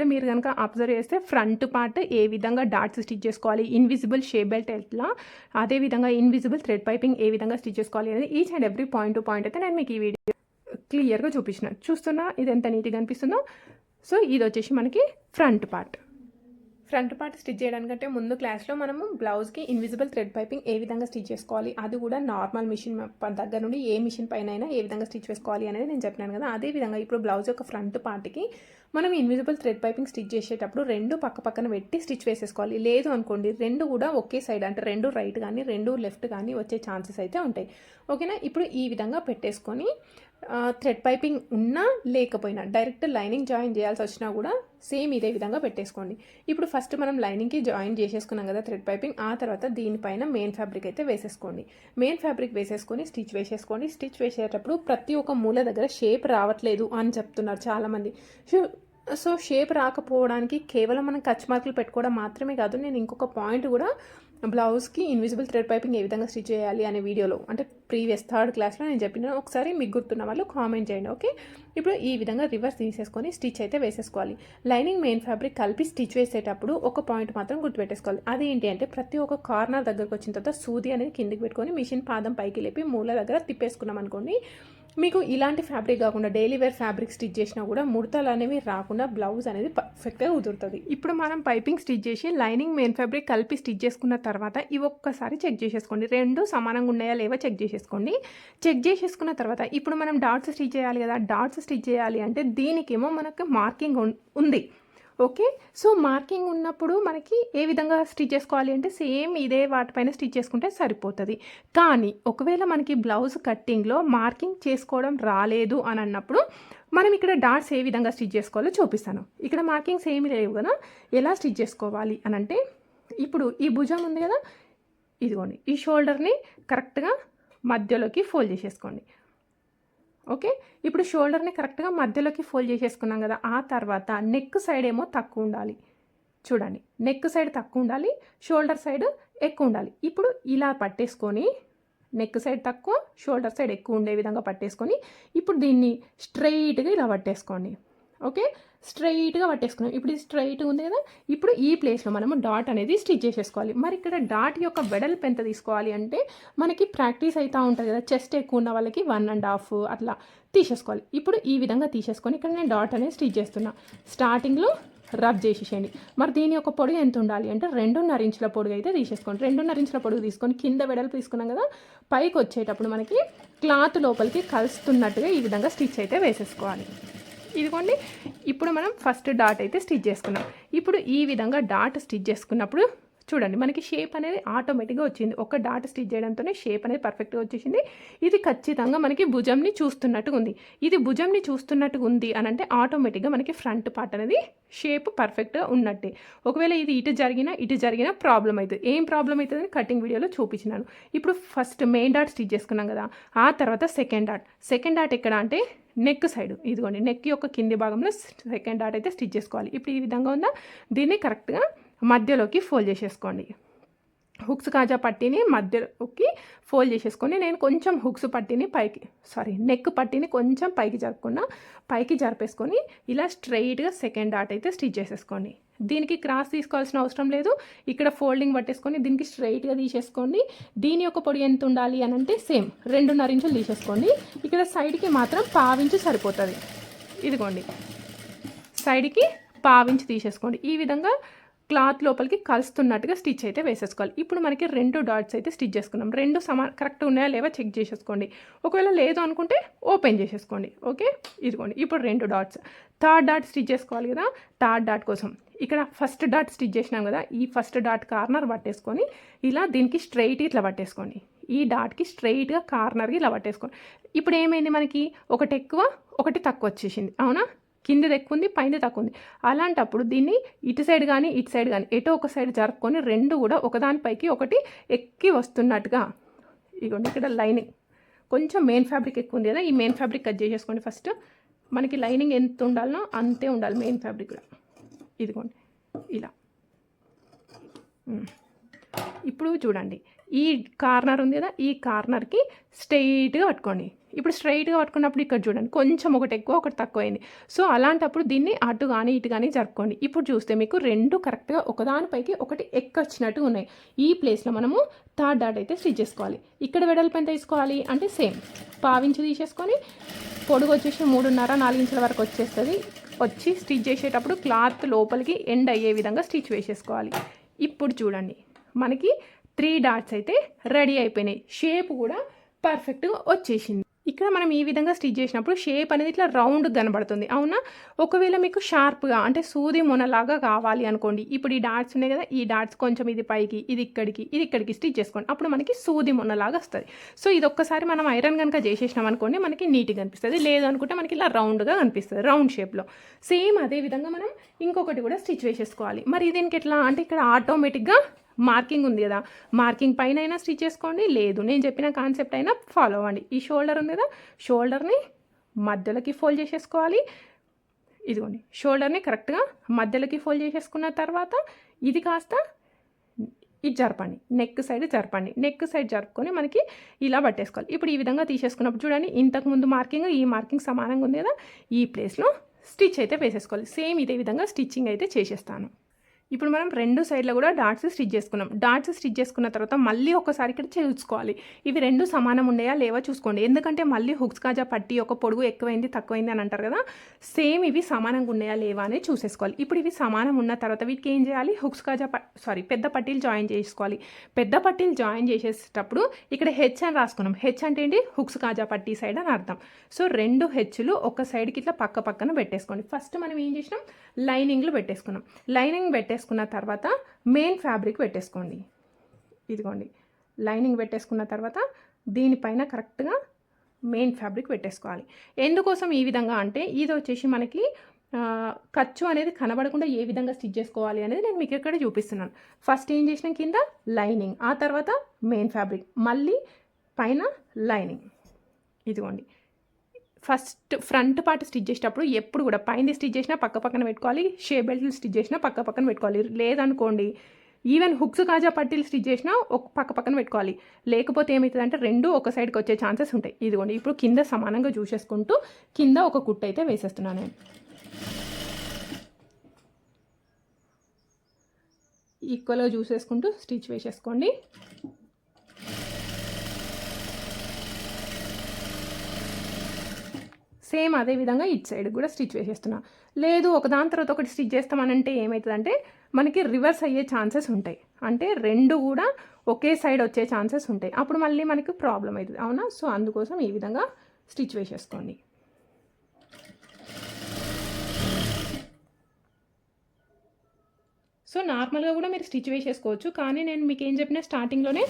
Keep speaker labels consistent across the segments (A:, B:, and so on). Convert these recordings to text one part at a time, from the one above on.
A: ఇక్కడ మీరు కనుక అబ్జర్వ్ చేస్తే ఫ్రంట్ పార్ట్ ఏ విధంగా డాట్స్ స్టిచ్ చేసుకోవాలి ఇన్విజిబుల్ షే బెల్ట్ ఎట్లా అదేవిధంగా ఇన్విజిబుల్ థ్రెడ్ పైపింగ్ ఏ విధంగా స్టిచ్ చేసుకోవాలి అనేది each and every point to point అయితే నేను మీకు ఈ వీడియో క్లియర్గా చూపించిన. చూస్తున్నా ఇది ఎంత నీట్గా అనిపిస్తుందో? సో ఇది వచ్చేసి మనకి front part front part stitch చేయడానికంటే ముందు క్లాస్లో మనము బ్లౌజ్కి ఇన్విజిబుల్ థ్రెడ్ పైపింగ్ ఏ విధంగా స్టిచ్ చేసుకోవాలి అది కూడా నార్మల్ మిషన్ దగ్గర నుండి ఏ మిషన్ పైన అయినా ఏ విధంగా స్టిచ్ చేసుకోవాలి అనేది నేను చెప్పినాను కదా. అదే విధంగా ఇప్పుడు బ్లౌజ్ యొక్క ఫ్రంట్ పార్ట్కి మనం ఇన్విజిబుల్ థ్రెడ్ పైపింగ్ స్టిచ్ చేసేటప్పుడు రెండు పక్క పక్కన పెట్టి స్టిచ్ వేసేసుకోవాలి. లేదు అనుకోండి రెండు కూడా ఒకే సైడ్ అంటే రెండు రైట్ కానీ రెండు లెఫ్ట్ కానీ వచ్చే ఛాన్సెస్ అయితే ఉంటాయి. ఓకేనా? ఇప్పుడు ఈ విధంగా పెట్టేసుకొని థ్రెడ్ పైపింగ్ ఉన్నా లేకపోయినా డైరెక్ట్ లైనింగ్ జాయిన్ చేయాల్సి వచ్చినా కూడా సేమ్ ఇదే విధంగా పెట్టేసుకోండి. ఇప్పుడు ఫస్ట్ మనం లైనింగ్కి జాయిన్ చేసేసుకున్నాం కదా థ్రెడ్ పైపింగ్ ఆ తర్వాత దీనిపైన మెయిన్ ఫ్యాబ్రిక్ అయితే వేసేసుకోండి. మెయిన్ ఫ్యాబ్రిక్ వేసేసుకొని స్టిచ్ వేసేసుకోండి. స్టిచ్ వేసేటప్పుడు ప్రతి ఒక్క మూల దగ్గర షేప్ రావట్లేదు అని చెప్తున్నారు చాలామంది. సో షేప్ రాకపోవడానికి కేవలం మనం కచ్ మార్కులు పెట్టుకోవడం మాత్రమే కాదు నేను ఇంకొక పాయింట్ కూడా బ్లౌజ్కి ఇన్విజిబుల్ థ్రెడ్ పైపింగ్ ఏ విధంగా స్టిచ్ చేయాలి అనే వీడియోలో అంటే ప్రీవియస్ థర్డ్ క్లాస్లో నేను చెప్పిన ఒకసారి మీకు గుర్తున్న వాళ్ళు కామెంట్ చేయండి ఓకే? ఇప్పుడు ఈ విధంగా రివర్స్ తీసేసుకొని స్టిచ్ అయితే వేసేసుకోవాలి. లైనింగ్ మెయిన్ ఫ్యాబ్రిక్ కలిపి స్టిచ్ వేసేటప్పుడు ఒక పాయింట్ మాత్రం గుర్తుపెట్టేసుకోవాలి. ఏంటి అంటే ప్రతి ఒక్క కార్నర్ దగ్గరకు వచ్చిన తర్వాత సూది అనేది కిందికి పెట్టుకొని మిషన్ పాదం పైకి లేపి మూల దగ్గర తిప్పేసుకున్నాం అనుకోండి మీకు ఇలాంటి ఫ్యాబ్రిక్ కాకుండా డైలీ వేర్ ఫ్యాబ్రిక్ స్టిచ్ చేసినా కూడా ముడతలు అనేవి రాకుండా బ్లౌజ్ అనేది పర్ఫెక్ట్గా కుదురుతుంది. ఇప్పుడు మనం పైపింగ్ స్టిచ్ చేసి లైనింగ్ మెయిన్ ఫ్యాబ్రిక్ కలిపి స్టిచ్ చేసుకున్న తర్వాత ఇవి ఒక్కసారి చెక్ చేసేసుకోండి. రెండు సమానంగా ఉన్నాయా లేవా చెక్ చేసేసుకోండి. చెక్ చేసేసుకున్న తర్వాత ఇప్పుడు మనం డాట్స్ స్టిచ్ చేయాలి కదా డాట్స్ స్టిచ్ చేయాలి అంటే దీనికేమో మనకు మార్కింగ్ ఉంది. ఓకే? సో మార్కింగ్ ఉన్నప్పుడు మనకి ఏ విధంగా స్టిచ్ చేసుకోవాలి అంటే సేమ్ ఇదే వాటిపైన స్టిచ్ చేసుకుంటే సరిపోతుంది. కానీ ఒకవేళ మనకి బ్లౌజ్ కట్టింగ్లో మార్కింగ్ చేసుకోవడం రాలేదు అని అన్నప్పుడు మనం ఇక్కడ డాట్స్ ఏ విధంగా స్టిచ్ చేసుకోవాలో చూపిస్తాను. ఇక్కడ మార్కింగ్స్ ఏమి లేవు కదా? ఎలా స్టిచ్ చేసుకోవాలి అని అంటే ఇప్పుడు ఈ భుజం ఉంది కదా? ఇదిగోండి ఈ షోల్డర్ని కరెక్ట్గా మధ్యలోకి ఫోల్డ్ చేసేసుకోండి. ఓకే? ఇప్పుడు షోల్డర్ని కరెక్ట్గా మధ్యలోకి ఫోల్డ్ చేసేసుకున్నాం కదా ఆ తర్వాత నెక్ సైడ్ ఏమో తక్కువ ఉండాలి. చూడండి నెక్ సైడ్ తక్కువ ఉండాలి షోల్డర్ సైడ్ ఎక్కువ ఉండాలి. ఇప్పుడు ఇలా పట్టేసుకొని నెక్ సైడ్ తక్కువ షోల్డర్ సైడ్ ఎక్కువ ఉండే విధంగా పట్టేసుకొని ఇప్పుడు దీన్ని స్ట్రైట్గా ఇలా పట్టేసుకోండి. ఓకే? స్ట్రైట్గా పట్టేసుకున్నాం. ఇప్పుడు ఇది స్ట్రైట్గా ఉంది కదా? ఇప్పుడు ఈ ప్లేస్లో మనము డాట్ అనేది స్టిచ్ చేసేసుకోవాలి. మరి ఇక్కడ డాట్ యొక్క వెడల్పు ఎంత తీసుకోవాలి అంటే మనకి ప్రాక్టీస్ అవుతూ ఉంటుంది కదా? చెస్ట్ ఎక్కువ ఉన్న వాళ్ళకి వన్ అండ్ హాఫ్ అట్లా తీసేసుకోవాలి. ఇప్పుడు ఈ విధంగా తీసేసుకొని ఇక్కడ నేను డాట్ అనేది స్టిచ్ చేస్తున్నా. స్టార్టింగ్లో రబ్ చేసేసేయండి. మరి దీని యొక్క పొడుగు ఎంత ఉండాలి అంటే రెండున్నర ఇంచుల పొడుగు అయితే తీసేసుకోండి. రెండున్నర ఇంచుల పొడుగు తీసుకొని కింద వెడల్పు తీసుకున్నాం కదా? పైకి వచ్చేటప్పుడు మనకి క్లాత్ లోపలికి కలుస్తున్నట్టుగా ఈ విధంగా స్టిచ్ అయితే వేసేసుకోవాలి. ఇదిగోండి. ఇప్పుడు మనం ఫస్ట్ డాట్ అయితే స్టిచ్ చేసుకున్నాం. ఇప్పుడు ఈ విధంగా డాట్ స్టిచ్ చేసుకున్నప్పుడు చూడండి మనకి షేప్ అనేది ఆటోమేటిక్గా వచ్చింది. ఒక డాట్ స్టిచ్ చేయడంతోనే షేప్ అనేది పర్ఫెక్ట్గా వచ్చేసింది. ఇది ఖచ్చితంగా మనకి భుజంని చూస్తున్నట్టుగా ఉంది. ఇది భుజంని చూస్తున్నట్టుగా ఉంది అని అంటే ఆటోమేటిక్గా మనకి ఫ్రంట్ పార్ట్ అనేది షేప్ పర్ఫెక్ట్గా ఉన్నట్టే. ఒకవేళ ఇది ఇటు జరిగినా ఇటు జరిగినా ప్రాబ్లం అవుతుంది ఏం ప్రాబ్లం అవుతుందని కటింగ్ వీడియోలో చూపించినాను. ఇప్పుడు ఫస్ట్ మెయిన్ డాట్ స్టిచ్ చేసుకున్నాం కదా. ఆ తర్వాత సెకండ్ డాట్ సెకండ్ డాట్ ఎక్కడ అంటే నెక్ సైడ్ ఇదిగోండి నెక్ యొక్క కింది భాగంలో సెకండ్ డాట్ అయితే స్టిచ్ చేసుకోవాలి. ఇప్పుడు ఈ విధంగా ఉందా దీన్ని కరెక్ట్గా మధ్యలోకి ఫోల్డ్ చేసేసుకోండి. హుక్స్ కాజా పట్టిని మధ్యకి ఫోల్డ్ చేసేసుకొని నేను కొంచెం హుక్స్ పట్టిని పైకి సారీ నెక్ పట్టిని కొంచెం పైకి జరుపుకున్నా పైకి జరిపేసుకొని ఇలా స్ట్రైట్గా సెకండ్ డాట్ అయితే స్టిచ్ చేసేసుకోండి. దీనికి క్రాస్ తీసుకోవాల్సిన అవసరం లేదు. ఇక్కడ ఫోల్డింగ్ పట్టేసుకొని దీనికి స్ట్రైట్గా తీసేసుకోండి. దీని యొక్క పొడి ఎంత ఉండాలి అని అంటే సేమ్ రెండున్నర ఇంచులు తీసేసుకోండి. ఇక్కడ సైడ్కి మాత్రం పావించు సరిపోతుంది. ఇదిగోండి. సైడ్కి పావించి తీసేసుకోండి. ఈ విధంగా క్లాత్ లోపలికి కలుస్తున్నట్టుగా స్టిచ్ అయితే వేసేసుకోవాలి. ఇప్పుడు మనకి రెండు డాట్స్ అయితే స్టిచ్ చేసుకున్నాం. రెండు సమా కరెక్ట్ ఉన్నాయా లేవా చెక్ చేసేసుకోండి. ఒకవేళ లేదు అనుకుంటే ఓపెన్ చేసేసుకోండి. ఓకే? ఇదిగోండి. ఇప్పుడు రెండు డాట్స్. థర్డ్ డాట్ స్టిచ్ చేసుకోవాలి కదా? థర్డ్ డాట్ కోసం. ఇక్కడ ఫస్ట్ డాట్ స్టిచ్ చేసినాం కదా? ఈ ఫస్ట్ డాట్ కార్నర్ పట్టేసుకొని ఇలా దీనికి స్ట్రైట్ ఇట్లా పట్టేసుకోండి. ఈ డాట్కి స్ట్రైట్గా కార్నర్కి ఇలా పట్టేసుకోండి. ఇప్పుడు ఏమైంది మనకి? ఒకటి ఎక్కువ ఒకటి తక్కువ వచ్చేసింది. అవునా? కిందది ఎక్కువ ఉంది పైన తక్కువ ఉంది అలాంటప్పుడు దీన్ని ఇటు సైడ్ కానీ ఇటు సైడ్ కానీ ఎటో ఒక సైడ్ జరుపుకొని రెండు కూడా ఒకదానిపైకి ఒకటి ఎక్కి వస్తున్నట్టుగా. ఇదిగోండి ఇక్కడ లైనింగ్. కొంచెం మెయిన్ ఫ్యాబ్రిక్ ఎక్కువ ఉంది కదా ఈ మెయిన్ ఫ్యాబ్రిక్ కట్ చేసేసుకోండి ఫస్ట్. మనకి లైనింగ్ ఎంత ఉండాలనో అంతే ఉండాలి మెయిన్ ఫ్యాబ్రిక్ కూడా. ఇదిగోండి ఇలా. ఇప్పుడు చూడండి ఈ కార్నర్ ఉంది కదా ఈ కార్నర్కి స్ట్రైట్గా పట్టుకోండి. ఇప్పుడు స్ట్రైట్గా పట్టుకున్నప్పుడు ఇక్కడ చూడండి కొంచెం ఒకటి ఎక్కువ ఒకటి తక్కువ అయింది సో అలాంటప్పుడు దీన్ని అటు కానీ ఇటు కానీ జరుపుకోండి. ఇప్పుడు చూస్తే మీకు రెండు కరెక్ట్గా ఒకదానిపైకి ఒకటి ఎక్కొచ్చినట్టు ఉన్నాయి. ఈ ప్లేస్లో మనము థర్డ్ డాట్ అయితే స్టిచ్ చేసుకోవాలి. ఇక్కడ వెడల్పు ఎంత తీసుకోవాలి అంటే సేమ్ పావించి తీసేసుకొని పొడుగు వచ్చేసి మూడున్నర నాలుగు ఇంచుల వరకు వచ్చేస్తుంది. వచ్చి స్టిచ్ చేసేటప్పుడు క్లాత్ లోపలికి ఎండ్ అయ్యే విధంగా స్టిచ్ వేసేసుకోవాలి. ఇప్పుడు చూడండి మనకి త్రీ డాట్స్ అయితే రెడీ అయిపోయినాయి. షేప్ కూడా పర్ఫెక్ట్గా వచ్చేసింది. ఇక్కడ మనం ఈ విధంగా స్టిచ్ చేసినప్పుడు షేప్ అనేది ఇట్లా రౌండ్ కనబడుతుంది. అవునా? ఒకవేళ మీకు షార్ప్గా అంటే సూది మొనలాగా కావాలి అనుకోండి. ఇప్పుడు ఈ డాట్స్ ఉన్నాయి కదా ఈ డాట్స్ కొంచెం ఇది పైకి ఇది ఇక్కడికి ఇది ఇక్కడికి స్టిచ్ చేసుకోండి. అప్పుడు మనకి సూది మొనలాగా వస్తుంది. సో ఇది ఒక్కసారి మనం ఐరన్ కనుక చేసేసినాం అనుకోండి మనకి నీట్గా కనిపిస్తుంది. లేదు అనుకుంటే మనకి ఇలా రౌండ్గా కనిపిస్తుంది రౌండ్ షేప్లో సేమ్ అదే విధంగా మనం ఇంకొకటి కూడా స్టిచ్ వేసేసుకోవాలి. మరి దీనికి ఎట్లా? అంటే ఇక్కడ ఆటోమేటిక్గా మార్కింగ్ ఉంది కదా. మార్కింగ్ పైన అయినా స్టిచ్ చేసుకోండి లేదు. నేను చెప్పిన కాన్సెప్ట్ అయినా ఫాలో అవ్వండి. ఈ షోల్డర్ ఉంది కదా షోల్డర్ని మధ్యలోకి ఫోల్డ్ చేసేసుకోవాలి. ఇదిగోండి షోల్డర్ని కరెక్ట్గా మధ్యలోకి ఫోల్డ్ చేసేసుకున్న తర్వాత ఇది కాస్త ఇది జరపండి. నెక్ సైడ్ జరపండి. నెక్ సైడ్ జరుపుకొని మనకి ఇలా పట్టేసుకోవాలి. ఇప్పుడు ఈ విధంగా తీసేసుకున్నప్పుడు చూడండి ఇంతకుముందు మార్కింగ్ ఈ మార్కింగ్ సమానంగా ఉంది కదా. ఈ ప్లేస్లో స్టిచ్ అయితే వేసేసుకోవాలి. సేమ్ ఇదే విధంగా స్టిచ్చింగ్ అయితే చేసేస్తాను. ఇప్పుడు మనం రెండు సైడ్లో కూడా డాట్స్ స్టిచ్ చేసుకున్నాం. డాట్స్ స్టిచ్ చేసుకున్న తర్వాత మళ్ళీ ఒకసారి ఇక్కడ చూసుకోవాలి ఇవి రెండు సమానం ఉన్నాయా లేవా చూసుకోండి. ఎందుకంటే మళ్ళీ హుక్స్ కాజా పట్టి ఒక పొడుగు ఎక్కువైంది తక్కువైంది అని అంటారు కదా సేమ్ ఇవి సమానంగా ఉన్నాయా లేవా అని చూసేసుకోవాలి. ఇప్పుడు ఇవి సమానం ఉన్న తర్వాత వీటికి ఏం చేయాలి? హుక్స్ కాజా సారీ పెద్ద పట్టీలు జాయిన్ చేసుకోవాలి. పెద్ద పట్టీలు జాయిన్ చేసేటప్పుడు ఇక్కడ హెచ్ అని రాసుకున్నాం. హెచ్ అంటే ఏంటి? హుక్స్ కాజా పట్టీ సైడ్ అని అర్థం. సో రెండు హెచ్లు ఒక సైడ్కి ఇట్లా పక్క పక్కన పెట్టేసుకోండి. ఫస్ట్ మనం ఏం చేసినాం? లైనింగ్లు పెట్టేసుకున్నాం. లైనింగ్ పెట్టేసుకున్న తర్వాత మెయిన్ ఫ్యాబ్రిక్ పెట్టేసుకోండి. ఇదిగోండి. లైనింగ్ పెట్టేసుకున్న తర్వాత దీనిపైన కరెక్ట్గా మెయిన్ ఫ్యాబ్రిక్ పెట్టేసుకోవాలి. ఎందుకోసం ఈ విధంగా అంటే ఇది వచ్చేసి మనకి ఖర్చు అనేది కనబడకుండా ఏ విధంగా స్టిచ్ చేసుకోవాలి అనేది నేను మీకు ఇక్కడ చూపిస్తున్నాను. ఫస్ట్ ఏం చేసిన కింద? లైనింగ్ ఆ తర్వాత మెయిన్ ఫ్యాబ్రిక్ మళ్ళీ పైన లైనింగ్ ఇదిగోండి. ఫస్ట్ ఫ్రంట్ పార్ట్ స్టిచ్ చేసేటప్పుడు ఎప్పుడు కూడా పైన స్టిచ్ చేసినా పక్క పక్కన పెట్టుకోవాలి షే బెల్ట్లు స్టిచ్ చేసినా పక్క పక్కన పెట్టుకోవాలి. లేదనుకోండి ఈవెన్ హుక్స్ కాజా పట్టీలు స్టిచ్ చేసినా ఒక పక్క పక్కన పెట్టుకోవాలి. లేకపోతే ఏమవుతుందంటే రెండు ఒక సైడ్కి వచ్చే ఛాన్సెస్ ఉంటాయి. ఇదిగోండి ఇప్పుడు కింద సమానంగా చూసేసుకుంటూ కింద ఒక కుట్టు అయితే వేసేస్తున్నాను నేను. ఈక్వల్గా చూసేసుకుంటూ స్టిచ్ వేసేసుకోండి. సేమ్ అదే విధంగా ఇటు సైడ్ కూడా స్టిచ్ వేసేస్తున్నా. లేదు ఒకదాని తర్వాత ఒకటి స్టిచ్ చేస్తామనంటే ఏమవుతుందంటే మనకి రివర్స్ అయ్యే ఛాన్సెస్ ఉంటాయి. అంటే రెండు కూడా ఒకే సైడ్ వచ్చే ఛాన్సెస్ ఉంటాయి. అప్పుడు మళ్ళీ మనకి ప్రాబ్లం అవుతుంది. అవునా? సో అందుకోసం ఈ విధంగా స్టిచ్ వేసేసుకోండి. సో నార్మల్గా కూడా మీరు స్టిచ్ వేసేసుకోవచ్చు. కానీ నేను మీకు ఏం చెప్పిన స్టార్టింగ్లోనే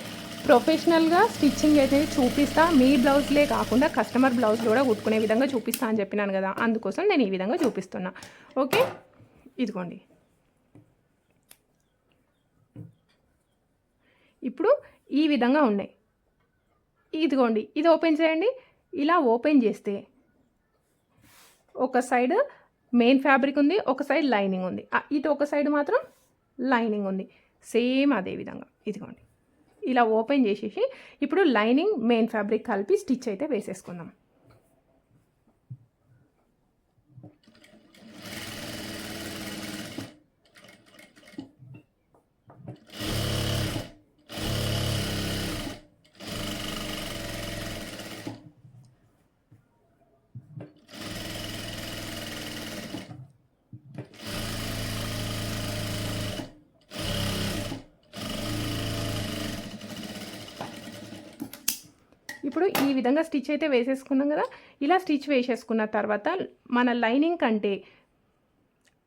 A: ప్రొఫెషనల్గా స్టిచ్చింగ్ అయితే చూపిస్తా. మీ బ్లౌజ్లే కాకుండా కస్టమర్ బ్లౌజ్ కూడా కుట్టుకునే విధంగా చూపిస్తా అని చెప్పినాను కదా. అందుకోసం నేను ఈ విధంగా చూపిస్తున్నా. ఓకే? ఇదిగోండి. ఇప్పుడు ఈ విధంగా ఉన్నాయి. ఇదిగోండి. ఇది ఓపెన్ చేయండి. ఇలా ఓపెన్ చేస్తే ఒక సైడ్ మెయిన్ ఫ్యాబ్రిక్ ఉంది ఒక సైడ్ లైనింగ్ ఉంది. ఇటు ఒక సైడ్ మాత్రం లైనింగ్ ఉంది. సేమ్ అదే విధంగా. ఇదిగోండి. ఇలా ఓపెన్ చేసేసి ఇప్పుడు లైనింగ్ మెయిన్ ఫ్యాబ్రిక్ కలిపి స్టిచ్ అయితే వేసేసుకుందాం. ఇప్పుడు ఈ విధంగా స్టిచ్ అయితే వేసేసుకున్నాం కదా ఇలా స్టిచ్ వేసేసుకున్న తర్వాత మన లైనింగ్ కంటే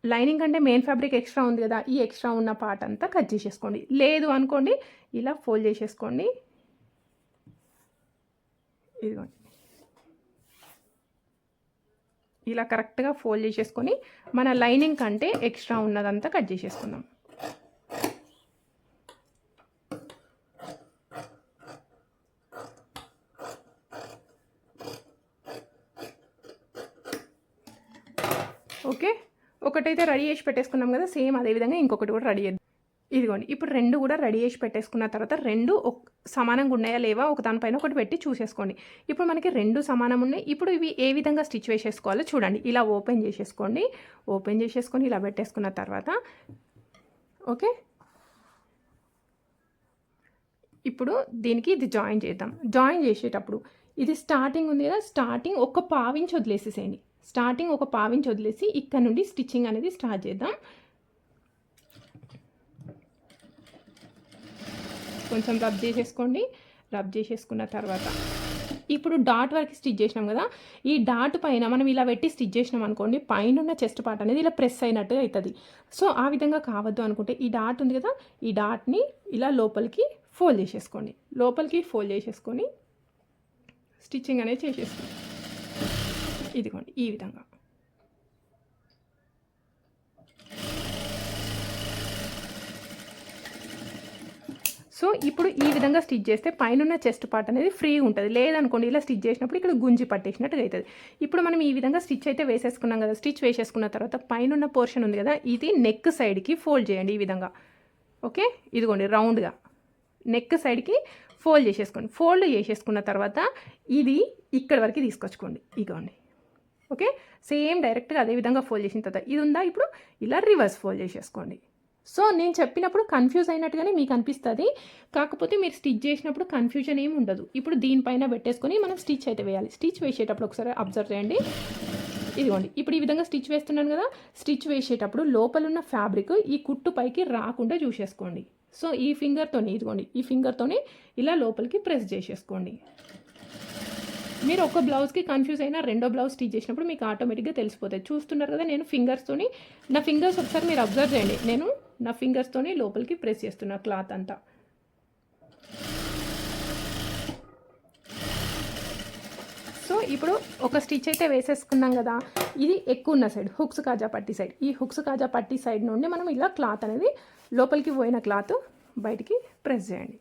A: లైనింగ్ అంటే మెయిన్ ఫ్యాబ్రిక్ ఎక్స్ట్రా ఉంది కదా ఈ ఎక్స్ట్రా ఉన్న పార్ట్ అంతా కట్ చేసేసుకోండి. లేదు అనుకోండి ఇలా ఫోల్డ్ చేసేసుకోండి. ఇదిగోండి. ఇలా కరెక్ట్గా ఫోల్డ్ చేసేసుకొని మన లైనింగ్ కంటే ఎక్స్ట్రా ఉన్నదంతా కట్ చేసేసుకుందాం ఓకే ఒకటైతే రెడీ చేసి పెట్టేసుకున్నాం కదా సేమ్ అదే విధంగా ఇంకొకటి కూడా రెడీ చేద్దాం. ఇదిగోండి ఇప్పుడు రెండు కూడా రెడీ చేసి పెట్టేసుకున్న తర్వాత రెండు ఒక సమానంగా ఉన్నాయా లేవా ఒక దానిపైన ఒకటి పెట్టి చూసేసుకోండి. ఇప్పుడు మనకి రెండు సమానం ఉన్నాయి. ఇప్పుడు ఇవి ఏ విధంగా స్టిచ్ వేసేసుకోవాలో చూడండి. ఇలా ఓపెన్ చేసేసుకోండి. ఓపెన్ చేసేసుకొని ఇలా పెట్టేసుకున్న తర్వాత ఓకే? ఇప్పుడు దీనికి ఇది జాయిన్ చేద్దాం. జాయిన్ చేసేటప్పుడు ఇది స్టార్టింగ్ ఉంది కదా స్టార్టింగ్ ఒక పావించి వదిలేసేసేయండి. స్టార్టింగ్ ఒక పావించి వదిలేసి ఇక్కడ నుండి స్టిచ్చింగ్ అనేది స్టార్ట్ చేద్దాం. కొంచెం రబ్ చేసేసుకోండి. రబ్ చేసేసుకున్న తర్వాత ఇప్పుడు డాట్ వరకు స్టిచ్ చేసినాం కదా. ఈ డాట్ పైన మనం ఇలా పెట్టి స్టిచ్ చేసినాం అనుకోండి పైన ఉన్న చెస్ట్ పార్ట్ అనేది ఇలా ప్రెస్ అయినట్టు అవుతుంది సో ఆ విధంగా కావద్దు అనుకుంటే ఈ డాట్ ఉంది కదా ఈ డాట్ని ఇలా లోపలికి ఫోల్డ్ చేసేసుకోండి. లోపలికి ఫోల్డ్ చేసేసుకొని స్టిచ్చింగ్ అనేది చేసేసుకోండి. ఇదిగోండి ఈ విధంగా సో ఇప్పుడు ఈ విధంగా స్టిచ్ చేస్తే పైన చెస్ట్ పార్ట్ అనేది ఫ్రీ ఉంటుంది. లేదనుకోండి ఇలా స్టిచ్ చేసినప్పుడు ఇక్కడ గుంజి పట్టేసినట్టుగా అవుతుంది ఇప్పుడు మనం ఈ విధంగా స్టిచ్ అయితే వేసేసుకున్నాం కదా స్టిచ్ వేసేసుకున్న తర్వాత పైన పోర్షన్ ఉంది కదా ఇది నెక్ సైడ్కి ఫోల్డ్ చేయండి ఈ విధంగా. ఓకే ఇదిగోండి రౌండ్గా నెక్ సైడ్కి ఫోల్డ్ చేసేసుకోండి. ఫోల్డ్ చేసేసుకున్న తర్వాత ఇది ఇక్కడ వరకు తీసుకొచ్చుకోండి. ఇగోండి ఓకే? సేమ్ డైరెక్ట్గా అదే విధంగా ఫోల్డ్ చేసిన తర్వాత ఇది ఉందా ఇప్పుడు? ఇలా రివర్స్ ఫోల్డ్ చేసేసుకోండి. సో నేను చెప్పినప్పుడు కన్ఫ్యూజ్ అయినట్టుగానే మీకు అనిపిస్తుంది. కాకపోతే మీరు స్టిచ్ చేసినప్పుడు కన్ఫ్యూజన్ ఏమి ఉండదు. ఇప్పుడు దీనిపైన పెట్టేసుకొని మనం స్టిచ్ అయితే వేయాలి. స్టిచ్ వేసేటప్పుడు ఒకసారి అబ్జర్వ్ చేయండి. ఇదిగోండి. ఇప్పుడు ఈ విధంగా స్టిచ్ వేస్తున్నాను కదా? స్టిచ్ వేసేటప్పుడు లోపల ఉన్న ఫ్యాబ్రిక్ ఈ కుట్టు పైకి రాకుండా చూసేసుకోండి. సో ఈ ఫింగర్తోని ఇదిగోండి. ఈ ఫింగర్తోని ఇలా లోపలికి ప్రెస్ చేసేసుకోండి. మీరు ఒక బ్లౌజ్కి కన్ఫ్యూజ్ అయినా రెండో బ్లౌజ్ స్టిచ్ చేసినప్పుడు మీకు ఆటోమేటిక్గా తెలిసిపోతుంది చూస్తున్నారు కదా నేను ఫింగర్స్తోని నా ఫింగర్స్ ఒకసారి మీరు అబ్జర్వ్ చేయండి. నేను నా ఫింగర్స్తోని లోపలికి ప్రెస్ చేస్తున్నా క్లాత్ అంతా. సో ఇప్పుడు ఒక స్టిచ్ అయితే వేసేసుకున్నాం కదా ఇది ఎక్కువ ఉన్న సైడ్ హుక్స్ కాజా పట్టి సైడ్ ఈ హుక్స్ కాజా పట్టి సైడ్ నుండి మనం ఇలా క్లాత్ అనేది లోపలికి పోయిన క్లాత్ బయటికి ప్రెస్ చేయండి.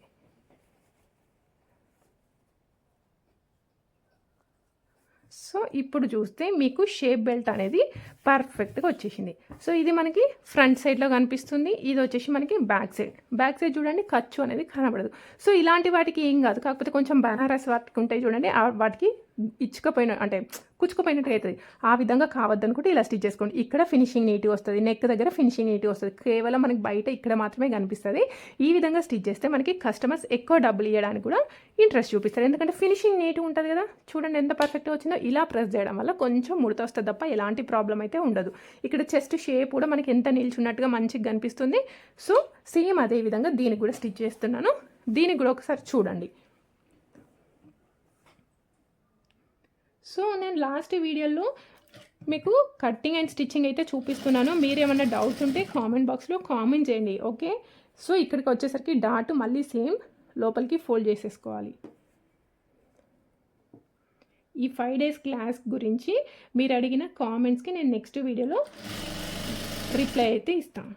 A: సో ఇప్పుడు చూస్తే మీకు షేప్ బెల్ట్ అనేది పర్ఫెక్ట్గా వచ్చేసింది. సో ఇది మనకి ఫ్రంట్ సైడ్లో కనిపిస్తుంది. ఇది వచ్చేసి మనకి బ్యాక్ సైడ్. బ్యాక్ సైడ్ చూడండి ఖర్చు అనేది కనబడదు. సో ఇలాంటి వాటికి ఏం కాదు. కాకపోతే కొంచెం బనారస్ వాటికి ఉంటాయి చూడండి. వాటికి ఇచ్చుకపోయిన అంటే కుచ్చుకుపోయినట్టు అవుతుంది. ఆ విధంగా కావద్దు అనుకుంటే ఇలా స్టిచ్ చేసుకోండి. ఇక్కడ ఫినిషింగ్ నీట్గా వస్తుంది. నెక్ దగ్గర ఫినిషింగ్ నీట్గా వస్తుంది. కేవలం మనకి బయట ఇక్కడ మాత్రమే కనిపిస్తుంది. ఈ విధంగా స్టిచ్ చేస్తే మనకి కస్టమర్స్ ఎక్కువ డబ్బులు ఇవ్వడానికి కూడా ఇంట్రెస్ట్ చూపిస్తారు. ఎందుకంటే ఫినిషింగ్ నీట్గా ఉంటుంది కదా. చూడండి ఎంత పర్ఫెక్ట్గా వచ్చిందో. ఇలా ప్రెస్ చేయడం వల్ల కొంచెం ముడత వస్తుంది తప్ప ఎలాంటి ప్రాబ్లం అయితే ఉండదు. ఇక్కడ చెస్ట్ షేప్ కూడా మనకి ఎంత నిల్చున్నట్టుగా మంచిగా కనిపిస్తుంది. సో సేమ్ అదే విధంగా దీనికి కూడా స్టిచ్ చేస్తున్నాను. దీనికి కూడా ఒకసారి చూడండి. సో నేను లాస్ట్ వీడియోలో మీకు కట్టింగ్ అండ్ స్టిచ్చింగ్ అయితే చూపిస్తున్నాను. మీరు ఏమైనా డౌట్స్ ఉంటే కామెంట్ బాక్స్లో కామెంట్ చేయండి ఓకే సో ఇక్కడికి వచ్చేసరికి డాట్ మళ్ళీ సేమ్ లోపలికి ఫోల్డ్ చేసేసుకోవాలి. ఈ ఫైవ్ డేస్ క్లాస్ గురించి మీరు అడిగిన కామెంట్స్కి నేను నెక్స్ట్ వీడియోలో రిప్లై అయితే ఇస్తాను.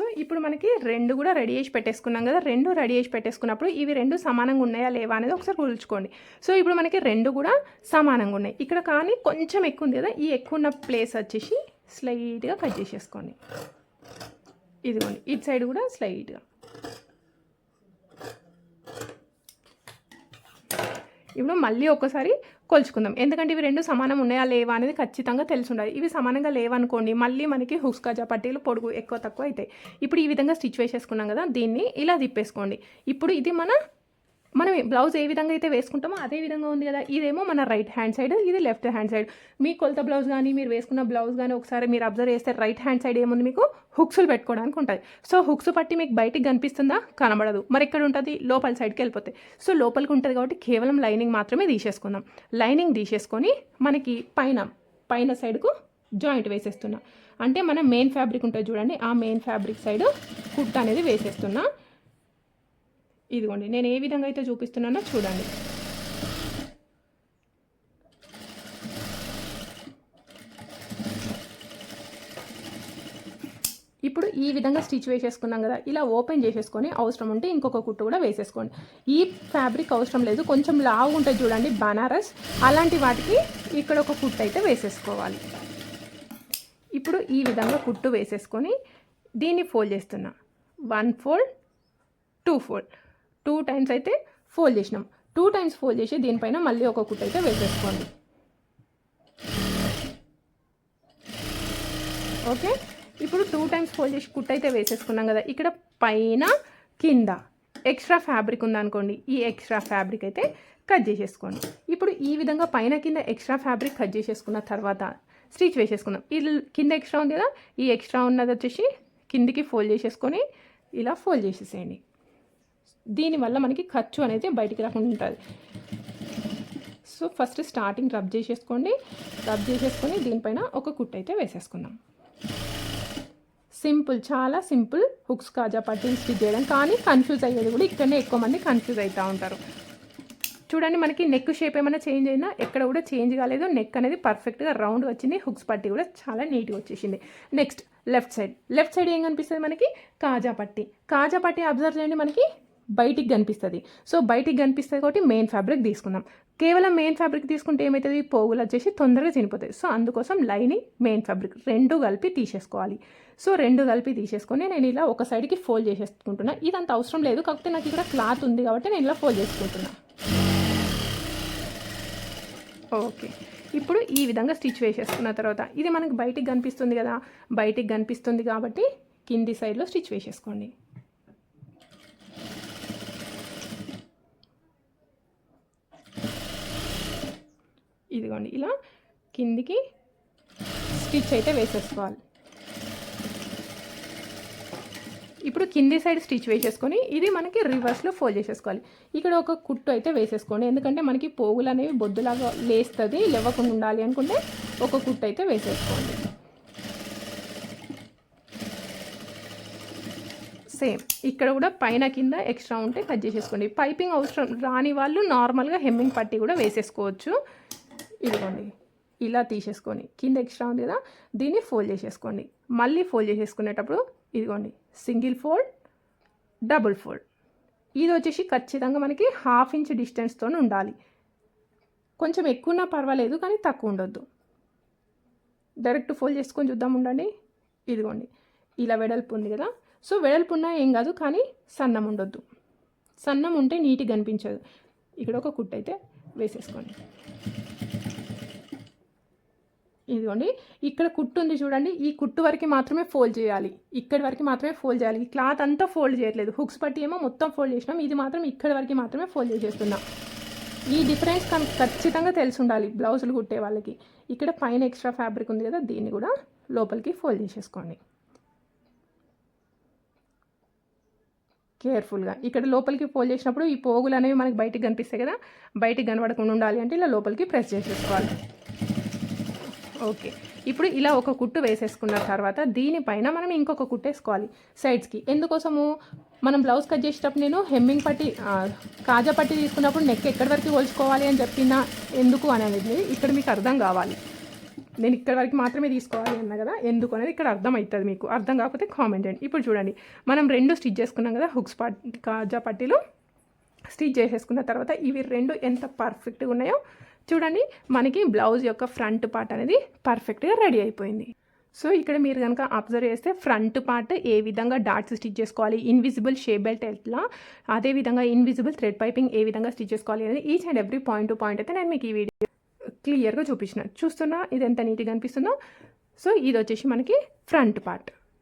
A: సో ఇప్పుడు మనకి రెండు కూడా రెడీ చేసి పెట్టేసుకున్నాం కదా రెండు రెడీ చేసి పెట్టేసుకున్నప్పుడు ఇవి రెండు సమానంగా ఉన్నాయా లేవా అనేది ఒకసారి కూల్చుకోండి సో ఇప్పుడు మనకి రెండు కూడా సమానంగా ఉన్నాయి. ఇక్కడ కానీ కొంచెం ఎక్కువ ఉంది కదా ఈ ఎక్కువ ఉన్న ప్లేస్ వచ్చేసి స్లైట్గా కట్ చేసేసుకోండి. ఇదిగోండి ఇటు సైడ్ కూడా స్లైట్గా ఇప్పుడు మళ్ళీ ఒకసారి కొలుచుకుందాం. ఎందుకంటే ఇవి రెండు సమానం ఉన్నాయా లేవా అనేది ఖచ్చితంగా తెలిసి ఉండాలి ఇవి సమానంగా లేవనుకోండి మళ్ళీ మనకి హుస్కాజా పట్టీలు పొడుగు ఎక్కువ తక్కువ అవుతాయి. ఇప్పుడు ఈ విధంగా స్టిచ్ వేసేసుకున్నాం కదా దీన్ని ఇలా తిప్పేసుకోండి. ఇప్పుడు ఇది మన మనం బ్లౌజ్ ఏ విధంగా అయితే వేసుకుంటామో అదే విధంగా ఉంది కదా. ఇదేమో మన రైట్ హ్యాండ్ సైడ్ ఇది లెఫ్ట్ హ్యాండ్ సైడ్ మీ కొలత బ్లౌజ్ కానీ మీరు వేసుకున్న బ్లౌజ్ కానీ ఒకసారి మీరు అబ్జర్వ్ చేస్తే రైట్ హ్యాండ్ సైడ్ ఏముంది మీకు? హుక్స్లు పెట్టుకోవడానికి ఉంటుంది. సో హుక్స్ పట్టి మీకు బయటికి కనిపిస్తుందా? కనబడదు. మరి ఎక్కడ ఉంటుంది? లోపల సైడ్కి వెళ్ళిపోతాయి సో లోపలికి ఉంటుంది కాబట్టి కేవలం లైనింగ్ మాత్రమే తీసేసుకుందాం. లైనింగ్ తీసేసుకొని మనకి పైన పైన సైడ్కు జాయింట్ వేసేస్తున్నా. అంటే మన మెయిన్ ఫ్యాబ్రిక్ ఉంటుంది చూడండి. ఆ మెయిన్ ఫ్యాబ్రిక్ సైడ్ కుట్ అనేది వేసేస్తున్నా. ఇదిగోండి నేను ఏ విధంగా అయితే చూపిస్తున్నానో చూడండి. ఇప్పుడు ఈ విధంగా స్టిచ్ వేసేసుకున్నాం కదా ఇలా ఓపెన్ చేసేసుకొని అవసరం ఉంటే ఇంకొక కుట్టు కూడా వేసేసుకోండి. ఈ ఫ్యాబ్రిక్ అవసరం లేదు కొంచెం లావు ఉంటుంది చూడండి బనారస్. అలాంటి వాటికి ఇక్కడ ఒక కుట్టు అయితే వేసేసుకోవాలి. ఇప్పుడు ఈ విధంగా కుట్టు వేసేసుకొని దీన్ని ఫోల్డ్ చేస్తున్నా. One fold two fold. Two times అయితే ఫోల్డ్ చేసినాం. టూ టైమ్స్ ఫోల్డ్ చేసి దీనిపైన మళ్ళీ ఒక కుట్ అయితే వేసేసుకోండి. ఓకే? ఇప్పుడు టూ టైమ్స్ ఫోల్డ్ చేసి కుట్ అయితే వేసేసుకున్నాం కదా. ఇక్కడ పైన కింద ఎక్స్ట్రా ఫ్యాబ్రిక్ ఉందనుకోండి. ఈ ఎక్స్ట్రా ఫ్యాబ్రిక్ అయితే కట్ చేసేసుకోండి. ఇప్పుడు ఈ విధంగా పైన కింద ఎక్స్ట్రా ఫ్యాబ్రిక్ కట్ చేసేసుకున్న తర్వాత స్టిచ్ వేసేసుకుందాం. ఇది కింద ఎక్స్ట్రా ఉంది కదా. ఈ ఎక్స్ట్రా ఉన్నది వచ్చేసి కిందికి ఫోల్డ్ చేసేసుకొని ఇలా ఫోల్డ్ చేసేసేయండి. దీనివల్ల మనకి ఖర్చు అనేది బయటికి రాకుండా ఉంటుంది. సో ఫస్ట్ స్టార్టింగ్ రబ్ చేసేసుకోండి. రబ్ చేసేసుకొని దీనిపైన ఒక కుట్ అయితే వేసేసుకుందాం. సింపుల్ చాలా సింపుల్ హుక్స్ కాజా పట్టీలు స్టిచ్ చేయడం. కానీ కన్ఫ్యూజ్ అయ్యేది కూడా ఇక్కడనే ఎక్కువ మంది కన్ఫ్యూజ్ అవుతూ ఉంటారు. చూడండి మనకి నెక్ షేప్ ఏమైనా చేంజ్ అయినా ఎక్కడ కూడా చేంజ్ కాలేదు. నెక్ అనేది పర్ఫెక్ట్గా రౌండ్ వచ్చింది. హుక్స్ పట్టి కూడా చాలా నీట్గా వచ్చేసింది. Next left side left side ఏం కనిపిస్తుంది మనకి? కాజా పట్టి. కాజా పట్టి అబ్జర్వ్ చేయండి మనకి. బయటికి కనిపిస్తుంది. సో బయటికి కనిపిస్తుంది కాబట్టి మెయిన్ ఫ్యాబ్రిక్ తీసుకుందాం. కేవలం మెయిన్ ఫ్యాబ్రిక్ తీసుకుంటే ఏమవుతుంది పోగులు వచ్చేసి తొందరగా చనిపోతాయి. సో అందుకోసం లైనింగ్ మెయిన్ ఫ్యాబ్రిక్ రెండు కలిపి తీసేసుకోవాలి. సో రెండు కలిపి తీసేసుకొని నేను ఇలా ఒక సైడ్కి ఫోల్డ్ చేసేసుకుంటున్నా. ఇదంత అవసరం లేదు. కాకపోతే నాకు ఇక్కడ క్లాత్ ఉంది కాబట్టి నేను ఇలా ఫోల్డ్ చేసుకుంటున్నా ఓకే. ఇప్పుడు ఈ విధంగా స్టిచ్ వేసేసుకున్న తర్వాత ఇది మనకు బయటికి కనిపిస్తుంది కదా? బయటికి కనిపిస్తుంది కాబట్టి కింది సైడ్లో స్టిచ్ వేసేసుకోండి. ఇదిగోండి ఇలా కిందికి స్టిచ్ అయితే వేసేసుకోవాలి. ఇప్పుడు కింది సైడ్ స్టిచ్ వేసేసుకొని ఇది మనకి రివర్స్లో ఫోల్డ్ చేసేసుకోవాలి. ఇక్కడ ఒక కుట్టు అయితే వేసేసుకోండి ఎందుకంటే మనకి పోగులు అనేవి బొద్దులాగా లేస్తుంది లేవకుండా ఉండాలి అనుకుంటే ఒక కుట్టు అయితే వేసేసుకోండి. సేమ్ ఇక్కడ కూడా పైన కింద ఎక్స్ట్రా ఉంటే కట్ చేసేసుకోండి. పైపింగ్ అవసరం రాని వాళ్ళు నార్మల్గా హెమ్మింగ్ పట్టి కూడా వేసేసుకోవచ్చు. ఇదిగోండి ఇలా తీసేసుకొని కింద ఎక్స్ట్రా ఉంది కదా దీన్ని ఫోల్డ్ చేసేసుకోండి. మళ్ళీ ఫోల్డ్ చేసేసుకునేటప్పుడు ఇదిగోండి సింగిల్ ఫోల్డ్ డబుల్ ఫోల్డ్ ఇది వచ్చేసి ఖచ్చితంగా మనకి హాఫ్ ఇంచ్ డిస్టెన్స్తో ఉండాలి. కొంచెం ఎక్కువన్నా పర్వాలేదు కానీ తక్కువ ఉండొద్దు. డైరెక్ట్ ఫోల్డ్ చేసుకొని చూద్దాం ఉండండి. ఇదిగోండి ఇలా వెడల్పు ఉంది కదా. సో వెడల్పు ఉన్నా ఏం కాదు కానీ సన్నం ఉండొద్దు. సన్నం ఉంటే నీట్గా కనిపించదు ఇక్కడ ఒక కుట్టైతే వేసేసుకోండి. ఇదిగోండి. ఇక్కడ కుట్టు ఉంది చూడండి. ఈ కుట్టు వరకు మాత్రమే ఫోల్డ్ చేయాలి. ఇక్కడి వరకు మాత్రమే ఫోల్డ్ చేయాలి. ఈ క్లాత్ అంతా ఫోల్డ్ చేయట్లేదు. హుక్స్ పట్టి ఏమో మొత్తం ఫోల్డ్ చేసినాం. ఇది మాత్రం ఇక్కడి వరకు మాత్రమే ఫోల్డ్ చేసేస్తున్నాం. ఈ డిఫరెన్స్ కన్ ఖచ్చితంగా తెలిసి ఉండాలి బ్లౌజులు కుట్టే వాళ్ళకి. ఇక్కడ పైన ఎక్స్ట్రా ఫ్యాబ్రిక్ ఉంది కదా దీన్ని కూడా లోపలికి ఫోల్డ్ చేసేసుకోండి. కేర్ఫుల్గా ఇక్కడ లోపలికి ఫోల్డ్ చేసినప్పుడు ఈ పోగులు అనేవి మనకి బయటికి కనిపిస్తాయి కదా బయటికి కనబడకుండా ఉండాలి అంటే ఇలా లోపలికి ప్రెస్ చేసేసుకోవాలి. ఓకే. ఇప్పుడు ఇలా ఒక కుట్టు వేసేసుకున్న తర్వాత దీనిపైన మనం ఇంకొక కుట్టు వేసుకోవాలి. సైడ్స్కి ఎందుకోసము? మనం బ్లౌజ్ కట్ చేసేటప్పుడు నేను హెమ్మింగ్ పట్టి కాజా పట్టి తీసుకున్నప్పుడు నెక్ ఎక్కడి వరకు పోల్చుకోవాలి అని చెప్పిన ఎందుకు అనేది ఇక్కడ మీకు అర్థం కావాలి. నేను ఇక్కడ వరకు మాత్రమే తీసుకోవాలి అన్న కదా? ఎందుకు అనేది ఇక్కడ అర్థం అవుతుంది మీకు. అర్థం కాకపోతే కామెంట్ చేయండి. ఇప్పుడు చూడండి. మనం రెండు స్టిచ్ చేసుకున్నాం కదా హుక్స్ పట్ కాజా పట్టీలు. స్టిచ్ చేసేసుకున్న తర్వాత ఇవి రెండు ఎంత పర్ఫెక్ట్గా ఉన్నాయో చూడండి మనకి బ్లౌజ్ యొక్క ఫ్రంట్ పార్ట్ అనేది పర్ఫెక్ట్గా రెడీ అయిపోయింది. సో ఇక్కడ మీరు కనుక అబ్జర్వ్ చేస్తే ఫ్రంట్ పార్ట్ ఏ విధంగా డాట్స్ స్టిచ్ చేసుకోవాలి ఇన్విజిబుల్ షే బెల్ట్ ఎట్లా అదేవిధంగా ఇన్విజిబుల్ థ్రెడ్ పైపింగ్ ఏ విధంగా స్టిచ్ చేసుకోవాలి అనేది each and every point to point అయితే నేను మీకు ఈ వీడియో క్లియర్గా చూపించిన. చూస్తున్నా ఇది ఎంత నీట్గా అనిపిస్తుందో. సో ఇది వచ్చేసి మనకి ఫ్రంట్ పార్ట్.